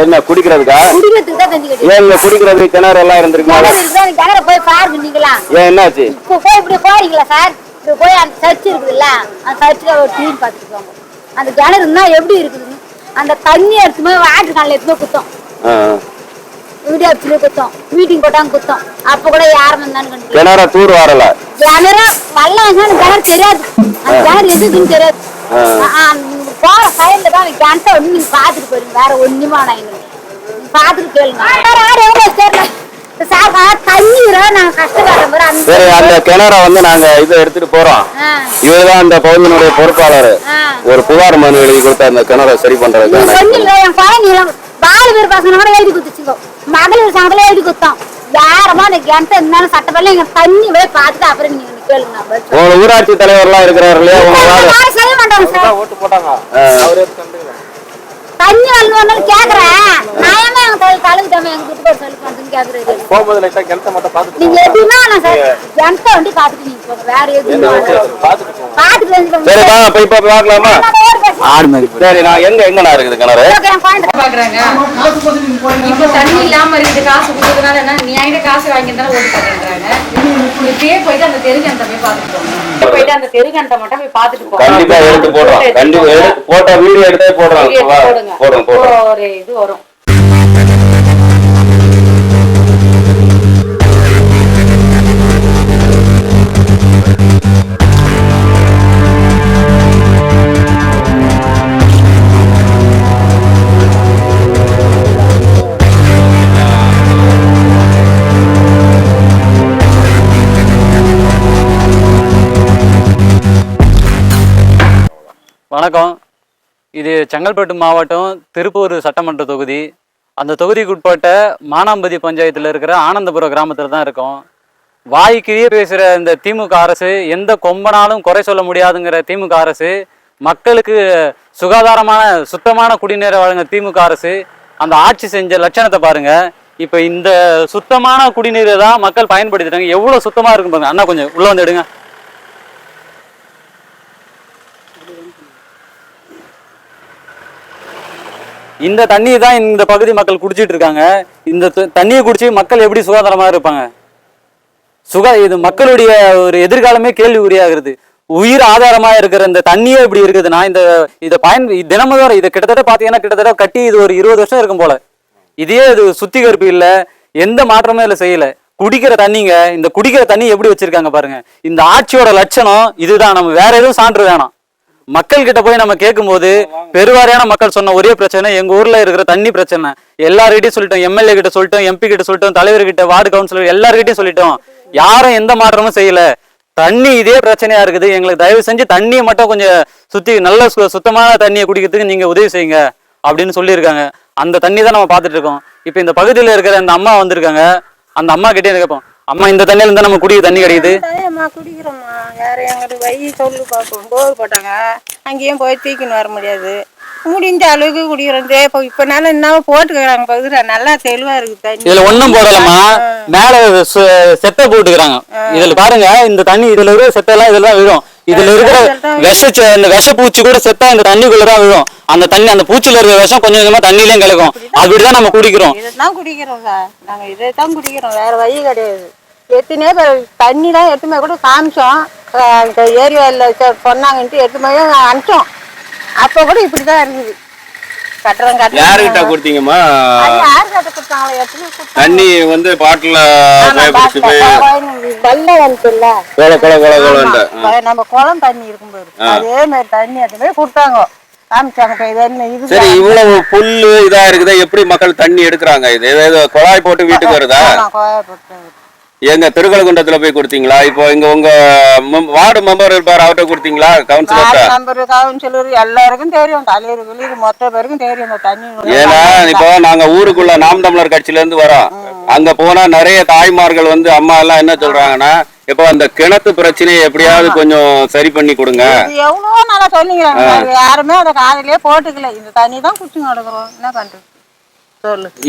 என்ன குடிக்கிறதுக்கா? இங்க குடிக்கிறது கிணறு எல்லாம் இருந்திருக்குமா? கிணறு இருக்குதா? போய் பாருங்க நீங்களா ஏன் என்னாச்சு? இப்போ போய் இப்படி போறீங்களா சார்? இப்படி போய் அந்த சர்ச் இருக்குதுல்ல அந்த சர்ச்சில் ஒரு க்ளீன் பார்த்துட்டு போங்க அந்த கிணறு இருந்தால் எப்படி இருக்குதுன்னு அந்த தண்ணி எடுத்து போய் வாட்டர் காலில் எடுத்து போய் குத்தம். வீடியோ ஆஃபீஸ்லேயே குத்தம். மீட்டிங் போட்டாங்க குத்தம். அப்போ கூட யாரும் வந்தான்னு கண்டு கிணற தூர் வரல. கிணறு அந்த கிணறு தெரியாது. அந்த கிணறு எதுக்குன்னு தெரியாது. போற சைடுல தான் வந்து நீங்க பாத்துட்டு போறீங்க வேற ஒண்ணுமா நான் எங்களுக்கு நீங்க பாத்துட்டு கேளுங்க வேற யாரும் எவ்வளவு தெரியல சார் தண்ணி கஷ்டப்படுற மாதிரி அந்த அந்த கிணற வந்து நாங்க இதை எடுத்துட்டு போறோம். இவர்தான் அந்த பகுதியினுடைய பொறுப்பாளர். ஒரு புகார் மனு எழுதி கொடுத்த அந்த கிணறை சரி ஒண்ணு இல்ல என் பாலு பேர் பசங்க கூட எழுதி குத்துச்சுங்க மகளிர் சங்கத்துல எழுதி குத்தோம் யாரமா அந்த கிணத்தை இருந்தாலும் சட்டப்படல எங்க தண்ணி போய் பார்த்துட்டு அப்புறம் நீங்க ஊராட்சி தலைவர்லாம் இருக்கிறாரு இல்லையா? உங்க வார்டு. யாரும் செய்ய மாட்டாங்க சார். ஓட்டு போட்டாங்க. அவரே கண்டுக்கல தண்ணி வரணும் கேக்குறேன். நான் ஏமா எங்க எங்க வீட்டுக்கு சொல்லி போகும்போது லைட்டா கிணத்த மட்டும் பார்த்துட்டு நீங்க எப்படின்னா நான் சார் ஜனத்தை வண்டி பாத்துட்டு நீங்க போங்க. வேற எதுவும். பார்த்துட்டு போய் பார்க்கலாமா ஆடு மாதிரி சரி நான் எங்க எங்கண்ணா இருக்குது கிணறு? பாக்குறாங்க. இப்ப தண்ணி இல்லாம இருக்குது காசு கொடுத்ததுனால என்ன? நீ என்கிட்ட காசு வாங்கியிருந்தாலும் ஓட்டு இப்பயே போயிட்டு அந்த தெருக்கணத்தை போய் பாத்துட்டு போங்க. போயிட்டு அந்த தெருக்கணத்தை மட்டும் போய் பாத்துட்டு போங்க. கண்டிப்பா எடுத்து போடுறோம் கண்டிப்பா எடுத்து போட்டோ வீடியோ எடுத்தே போடுறோம் போடுறோம் போடுறோம் ஒரு இது வரும். இது செங்கல்பட்டு மாவட்டம் திருப்பூர் சட்டமன்ற தொகுதி. அந்த தொகுதிக்கு உட்பட்ட மானாம்பதி பஞ்சாயத்தில் இருக்கிற ஆனந்தபுரம் கிராமத்தில் தான் இருக்கோம். வாய்க்கிழியே பேசுகிற இந்த திமுக அரசு எந்த கொம்பனாலும் குறை சொல்ல முடியாதுங்கிற திமுக அரசு மக்களுக்கு சுகாதாரமான சுத்தமான குடிநீரை வழங்க திமுக அரசு அந்த ஆட்சி செஞ்ச லட்சணத்தை பாருங்க. இப்போ இந்த சுத்தமான குடிநீரை தான் மக்கள் பயன்படுத்திட்டாங்க. எவ்வளோ சுத்தமாக இருக்கும் பாருங்க. அண்ணா கொஞ்சம் உள்ளே வந்து எடுங்க. இந்த தண்ணியை தான் இந்த பகுதி மக்கள் குடிச்சிட்டு இருக்காங்க. இந்த தண்ணியை குடிச்சு மக்கள் எப்படி சுகாதாரமாக இருப்பாங்க? சுகா இது மக்களுடைய ஒரு எதிர்காலமே கேள்வி உரியாகிறது உயிர் ஆதாரமா இருக்கிற இந்த தண்ணியே இப்படி இருக்குதுன்னா இந்த இதை பயன் தினமும் தான் இதை கிட்டத்தட்ட பார்த்தீங்கன்னா கிட்டத்தட்ட கட்டி இது ஒரு இருபது வருஷம் இருக்கும் போல. இதே இது சுத்திகரிப்பு இல்லை எந்த மாற்றமும் இதில் செய்யல. குடிக்கிற தண்ணிங்க இந்த குடிக்கிற தண்ணி எப்படி வச்சிருக்காங்க பாருங்க. இந்த ஆட்சியோட லட்சணம் இதுதான் நம்ம வேற எதுவும் சான்று வேணாம். மக்கள் கிட்ட போய் நம்ம கேட்கும்போது பெருவாரியான மக்கள் சொன்ன ஒரே பிரச்சனை எங்க ஊர்ல இருக்கிற தண்ணி பிரச்சனை. எல்லார்கிட்டயும் சொல்லிட்டோம் எம்எல்ஏ கிட்ட சொல்லிட்டோம் எம்பி கிட்ட சொல்லிட்டோம் தலைவர் கிட்ட வார்டு கவுன்சிலர் எல்லார்கிட்டயும் சொல்லிட்டோம். யாரும் எந்த மாற்றமும் செய்யல. தண்ணி இதே பிரச்சனையா இருக்குது. எங்களுக்கு தயவு செஞ்சு தண்ணியை மட்டும் கொஞ்சம் சுத்தி நல்ல சு- சுத்தமான தண்ணியை குடிக்கிறதுக்கு நீங்க உதவி செய்யுங்க அப்படின்னு சொல்லியிருக்காங்க. அந்த தண்ணி தான் நம்ம பார்த்துட்டு இருக்கோம். இப்போ இந்த பகுதியில் இருக்கிற அந்த அம்மா வந்திருக்காங்க. அந்த அம்மா கிட்டே கேட்போம். அம்மா இந்த தண்ணியில இருந்தா நம்ம குடிக்க தண்ணி கிடைக்குது. அம்மா குடிக்கிறோம்மா. வேற எங்களுக்கு வழி சொல்லு பார்ப்போம் போர் போட்டாங்க. அங்கேயும் போய் தூக்கின்னு வர முடியாது. முடிஞ்ச அளவுக்கு குடிக்கிறோம். இதே இப்போ இப்போ நல்லா என்ன போட்டுக்கிறாங்க. பகுதியில் நல்லா தெளிவா இருக்கு தண்ணி. இதுல ஒண்ணும் போடலமா மேல செத்தை போட்டுக்கிறாங்க. இதுல பாருங்க இந்த தண்ணி இதுல இருக்கிற செத்தெல்லாம் இதுல தான் விழும். இதுல இருக்கிற விஷ இந்த விஷ பூச்சி கூட செத்தா இந்த தண்ணிக்குள்ள தான் விழும். அந்த தண்ணி அந்த பூச்சில இருக்கிற விஷம் கொஞ்சம் கொஞ்சமா தண்ணியிலயும் கலக்கும். அப்படிதான். நம்ம குடிக்கிறோம். இதை தான் குடிக்கிறோம் சார். நாங்கள் இதை தான் குடிக்கிறோம். வேற வழி கிடையாது. எத்தனையோ பேர் தண்ணி தான் எட்டுமே கூட காமிச்சோம். இந்த ஏரியாவில் சொன்னாங்கன்ட்டு எட்டுமே அனுப்பிச்சோம். அப்போ கூட இப்படி தான் இருக்குது கட்டுறோம் கட்டுறோம் கொடுத்தீங்கம்மா? அது யார் கட்ட கொடுத்தாங்களோ. எத்தனை தண்ணி வந்து பாட்டில வெள்ளம் வந்துச்சுல்ல. கொல கொல கொல கொலன்ட்டு. ஆமா. நம்ம குளம் தண்ணி இருக்கும்போது. அதே மாதிரி தண்ணி அதுமே கொடுத்தாங்க. சரி இவ்வளவு புல்லு இதா இருக்குதா? எப்படி மக்கள் தண்ணி எடுக்கிறாங்க? இது குழாய் போட்டு வீட்டுக்கு வருதா. எங்க திருக்கலகுண்டத்துல போய் கொடுத்தீங்களா? இப்போ இங்க உங்க வார்டு மெம்பர் இருப்பார் அவர்கிட்ட கொடுத்தீங்களா? கவுன்சிலர்கிட்ட வார்டு மெம்பர் கவுன்சிலர் எல்லாருக்கும் தெரியும். தலைவர் கிளியர் மொத்த பேருக்கும் தெரியும். தண்ணி ஏன்னா இப்போ நாங்க ஊருக்குள்ள நாம் தமிழர் கட்சியில இருந்து வரோம் அங்க போனா நிறைய தாய்மார்கள் வந்து அம்மா எல்லாம் என்ன சொல்றாங்கன்னா இப்போ அந்த கிணத்து பிரச்சனையை எப்படியாவது கொஞ்சம் சரி பண்ணி கொடுங்க. இது எவ்வளோ நாளா சொல்லிக்கிறாங்க யாருமே அதை காதலியே போட்டுக்கல. இந்த தண்ணி தான் குடிச்சு நடக்கிறோம். என்ன பண்றது?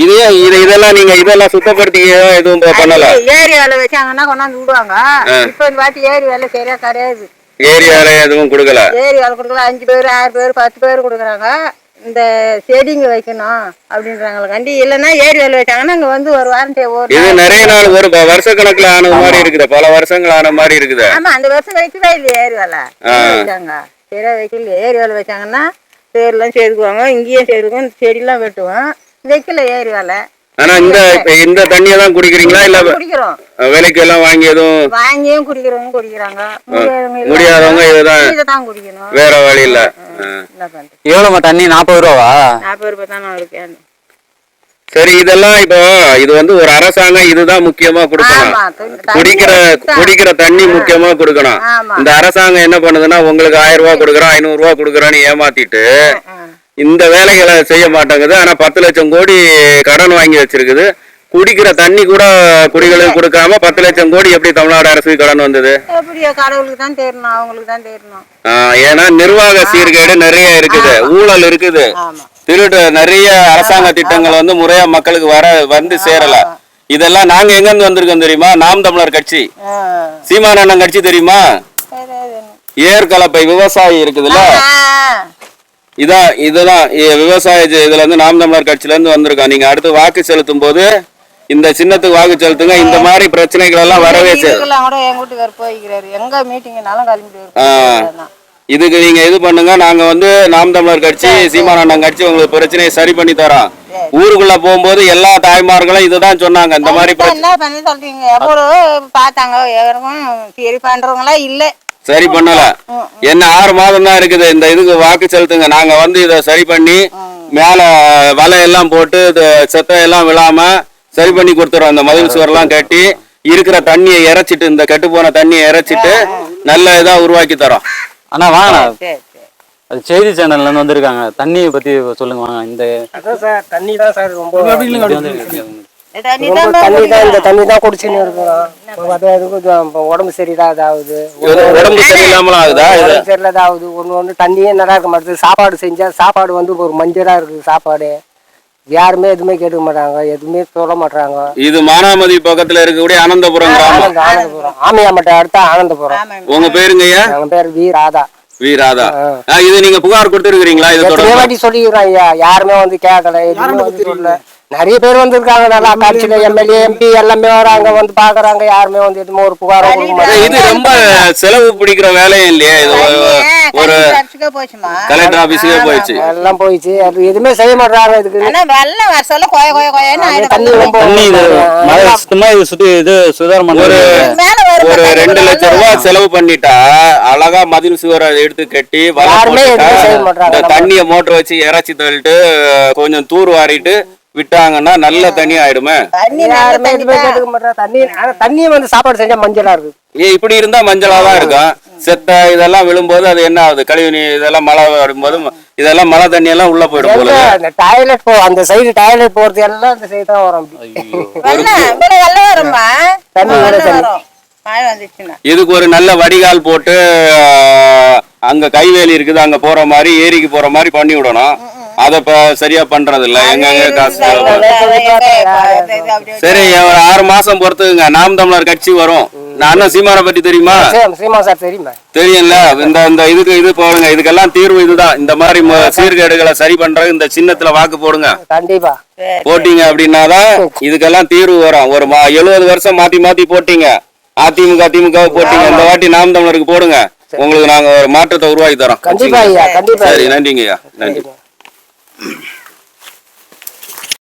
இதே இது இதெல்லாம் நீங்க இதெல்லாம் சுத்தப்படுத்தி எதுவும் பண்ணல. ஏரி வேலை வச்சாங்கன்னா கொண்டாந்து விடுவாங்க. இப்ப இந்த வாட்டி ஏரி வேலை சரியா கிடையாது ஏரியால எதுவும் கொடுக்கல? ஏரி வேலை கொடுக்கல. அஞ்சு பேர் ஆறு பேர் பத்து பேர் கொடுக்குறாங்க. இந்த செடிங்க வைக்கணும் அப்படின்றாங்களே கண்டி. இல்லைன்னா ஏரி வேலை வச்சாங்கன்னா அங்க வந்து ஒரு வாரண்டி ஒரு இது நிறைய நாள் ஒரு ப- வருஷக்கணக்குல ஆன மாதிரி இருக்குது. பல வருஷங்கள் ஆன மாதிரி இருக்குது. ஆமா அந்த வருஷம் வைக்கவே இல்லையே ஏரி வேலை? வச்சாங்க. சரியா வைக்கல. ஏரி வேலை வச்சாங்கன்னா சேரெல்லாம் சேர்க்குவாங்க இங்கேயும் சேர்க்குவோம் செடியெல்லாம் வெட்டுவோம். வைக்கல ஏரி வேலை ஆனா இந்த இப்ப இந்த தண்ணியை தான் குடிக்கிறீங்களா இல்ல குடிக்கிறோம். விலைக்கு எல்லாம் வாங்கி எதுவும் வாங்கியும் குடிக்கிறவங்க குடிக்கிறாங்க. முடியாதவங்க இதுதான் இதை தான் குடிக்கணும். வேற வழி இல்ல. எவ்வளோம்மா தண்ணி? நாற்பது ரூபாவா? நாற்பது ரூபாய் தானே இருக்கேன் சரி இதெல்லாம் இப்போ இது வந்து ஒரு அரசாங்கம் இதுதான் முக்கியமா கொடுக்கணும். குடிக்கிற. குடிக்கிற தண்ணி முக்கியமா கொடுக்கணும். இந்த அரசாங்கம் என்ன பண்ணுதுன்னா உங்களுக்கு ஆயிரம் ரூபாய் கொடுக்குறோம் ஐநூறு ரூபாய் கொடுக்குறோன்னு ஏமாத்திட்டு. இந்த வேலைகளை செய்ய மாட்டேங்குது. ஆனா பத்து லட்சம் கோடி கடன் வாங்கி வச்சிருக்குது. குடிக்கிற தண்ணி கூட குடிகளுக்கு கொடுக்காம பத்து லட்சம் கோடி எப்படி தமிழ்நாடு அரசுக்கு கடன் வந்தது? கடவுளுக்கு தான் அவங்களுக்கு தான் ஏன்னா நிர்வாக சீர்கேடு நிறைய இருக்குது. ஊழல் இருக்குது. திருட்டு நிறைய அரசாங்க திட்டங்கள் வந்து முறையா மக்களுக்கு வர வந்து சேரல. இதெல்லாம் நாங்க எங்க இருந்து வந்திருக்கோம் தெரியுமா? நாம் தமிழர் கட்சி. சீமானண்ணன் கட்சி தெரியுமா. ஏர்கலப்பை விவசாயி இருக்குதுல்ல. இதான் இதுதான் விவசாய இதுல இருந்து நாம் தமிழர் கட்சியில இருந்து வந்திருக்கோம் நீங்க அடுத்து வாக்கு செலுத்தும் போது இந்த சின்னத்துக்கு வாக்கு செலுத்துங்க. இந்த மாதிரி பிரச்சனைகள் எல்லாம் வரவே கூட என் வீட்டுக்கார் போய்க்கிறாரு. எங்க மீட்டிங்னாலும் இதுக்கு நீங்க இது பண்ணுங்க. நாங்க வந்து நாம் தமிழர் கட்சி சீமானண்ணன் கட்சி உங்களுக்கு பிரச்சனையை சரி பண்ணி தரோம். ஊருக்குள்ள போகும்போது எல்லா தாய்மார்களும் இதுதான் சொன்னாங்க. இந்த மாதிரி என்ன பண்ணி சொல்றீங்க? பார்த்தாங்க யாருக்கும் சரி பண்றவங்களா இல்ல. சரி பண்ணல. என்ன ஆறு மாதம் தான் இருக்குது. இந்த இதுக்கு வாக்கு செலுத்துங்க. நாங்க வந்து இதை சரி பண்ணி மேல வலை எல்லாம் போட்டு இது செத்த எல்லாம் விழாம சரி பண்ணி கொடுத்துறோம். இந்த மதில் சுவர்லாம் கட்டி இருக்கிற தண்ணியை இறைச்சிட்டு இந்த கெட்டு போன தண்ணியை இறைச்சிட்டு நல்ல இதா உருவாக்கி தரோம். சரி சரி. அது செய்தி சேனல்ல இருந்து வந்திருக்காங்க. தண்ணியை பத்தி சொல்லுங்க வாங்க. இந்த தண்ணி தான் சார் ரொம்ப தண்ணி தான் தண்ணி தான் இந்த தண்ணி தான் குடிச்சுன்னு இருக்கிறோம். அது அதுக்கு இது இப்போ உடம்பு உடம்பு சரியில்லாமலாம் ஆகுதா இது? உடம்பு சரியில்லாதாகுது ஒன்று ஒன்று தண்ணியே நல்லா இருக்க மாட்டேது? சாப்பாடு செஞ்சா சாப்பாடு வந்து ஒரு மஞ்சளாக இருக்குது சாப்பாடு. யாருமே எதுவுமே கேட்க மாட்டாங்க. எதுவுமே சொல்ல மாட்டாங்க இது மானாமதி பக்கத்துல இருக்கக்கூடிய அனந்தபுரம் கிராமம். ஆனந்தபுரம். ஆமையாமட்டை அடுத்த ஆனந்தபுரம். உங்க பேருங்கய்யா எங்க பேர் வி ராதா. வி ராதா. இது நீங்க புகார் கொடுத்துருக்கீங்களா இது வாட்டி சொல்லிக்கிறோம் ஐயா யாருமே வந்து கேட்கல எதுவுமே சொல்லல. நிறைய பேர் வந்திருக்காங்க. நல்லா கட்சியில எம்எல்ஏ எம்பி எல்லாமே வராங்க வந்து பாக்குறாங்க. யாருமே வந்து எதுவுமே ஒரு புகாரம் இது ரொம்ப செலவு பிடிக்கிற வேலையும் இல்லையா. இது ஒரு- கலெக்டர் ஆபீஸுக்கே போயிடுச்சு. எல்லாம் போயிடுச்சு. அது எதுவுமே செய்ய மாட்டாங்க இதுக்கு. ஆனா வெள்ளம் வர சொல்ல கொய கொய கொயன்னு ஆயிடும். தண்ணி ரொம்ப தண்ணி இது மழை சுத்தமா இது சுத்தி இது சுதாரம் ஒரு ஒரு ரெண்டு லட்சம் ரூபாய் செலவு பண்ணிட்டா அழகா மதில் சுவரை எடுத்து கட்டி யாருமே தண்ணிய மோட்டர் வச்சு இறைச்சி தள்ளிட்டு கொஞ்சம் தூர் வாரிட்டு விட்டாங்கன்னா நல்ல தண்ணி ஆயிடுமே. தண்ணி வந்து சாப்பாடு செஞ்சா மஞ்சளா இருக்கு ஏ இப்படி இருந்தா மஞ்சளா தான் இருக்கும். செத்த இதெல்லாம் விழும்போது அது என்ன ஆகுது? கழிவு நீர் இதெல்லாம் மழை வரும்போது இதெல்லாம் மழை தண்ணி எல்லாம் உள்ள போயிடும் போல அந்த டாய்லெட் போ அந்த சைடு டாய்லெட் போறது எல்லாம் அந்த சைடு தான் வரும். தண்ணி தண்ணி. இதுக்கு ஒரு நல்ல வடிகால் போட்டு அங்க கைவேலி இருக்குது. அங்க போற மாதிரி ஏரிக்கு போற மாதிரி பண்ணி விடணும். அத இப்ப சரியா பண்றது இல்ல எங்கெங்க காசு. சரி ஒரு ஆறு மாசம் பொறுத்துக்குங்க. நாம் தமிழர் கட்சி வரும். நான் அண்ணன் சீமானை பத்தி தெரியுமா? சரி, சீமா சார் தெரியுமா. தெரியும்ல? இந்த இந்த இதுக்கு இது போடுங்க. இதுக்கெல்லாம் தீர்வு இதுதான். இந்த மாதிரி சீர்கேடுகளை சரி பண்றது இந்த சின்னத்துல வாக்கு போடுங்க. கண்டிப்பா. போட்டீங்க அப்படின்னாதான் இதுக்கெல்லாம் தீர்வு வரும். ஒரு மா- எழுபது வருஷம் மாத்தி மாத்தி போட்டீங்க. அதிமுக திமுக போட்டீங்க. இந்த வாட்டி நாம் தமிழருக்கு போடுங்க. உங்களுக்கு நாங்க ஒரு மாற்றத்தை உருவாக்கி தரோம். கண்டிப்பா ஐயா. கண்டிப்பா சரி நன்றிங்க ஐயா நன்றி. Mm-hmm.